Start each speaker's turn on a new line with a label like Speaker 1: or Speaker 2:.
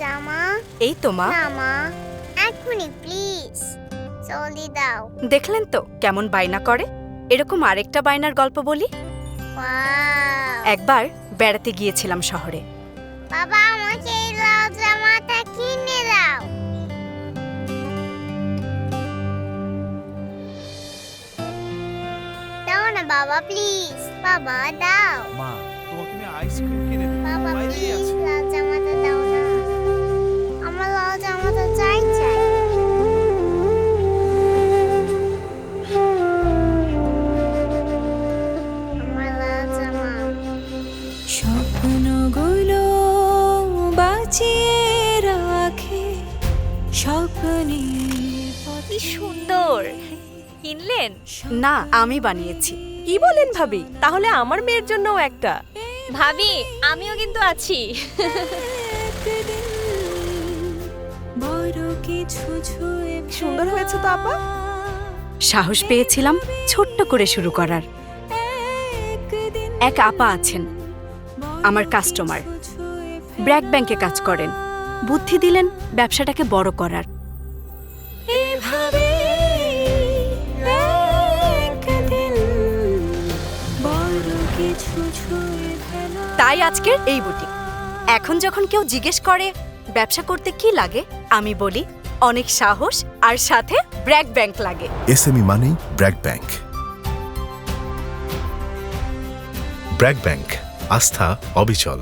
Speaker 1: জামা?
Speaker 2: এই তো মা।
Speaker 1: না মা এক প্লিজ জলদি দাও।
Speaker 2: দেখলেন তো কেমন বায়না করে? এরকম আরেকটা বায়নার গল্প বলি? একবার বেড়াতে গিয়েছিলাম শহরে।
Speaker 1: বাবা আমাকে এই লাল জামাটা কিনে দাও। দাও না বাবা প্লিজ বাবা দাও।
Speaker 3: মা তোমাকে আমি আইসক্রিম কিনে দেবো।
Speaker 1: বাবা প্লিজ
Speaker 4: স্বপ্নগুলো বাঁচিয়ে রাখে স্বপ্নের
Speaker 5: কি সুন্দর। কিনলেন?
Speaker 2: না আমি বানিয়েছি।
Speaker 5: কি বলেন ভাবি? তাহলে আমার মেয়ের জন্যও একটা। ভাবি আমিও কিন্তু আছি। সুন্দর হয়েছে তো আপা।
Speaker 2: সাহস পেয়েছিলাম ছোট্ট করে শুরু করার। এক আপা আছেন। আমার কাস্টমার ব্র্যাক ব্যাংকে কাজ করেন। বুদ্ধি দিলেন ব্যবসাটাকে বড় করার। তাই আজকের এই বুটিক এখন যখন কেউ জিজ্ঞেস করে ব্যবসা করতে কি লাগে? আমি বলি অনেক সাহস আর সাথে ব্র্যাক ব্যাংক লাগে।
Speaker 6: এসএমই মানেই ব্র্যাক ব্যাংক। ব্র্যাক ব্যাংক। আস্থা অবিচল।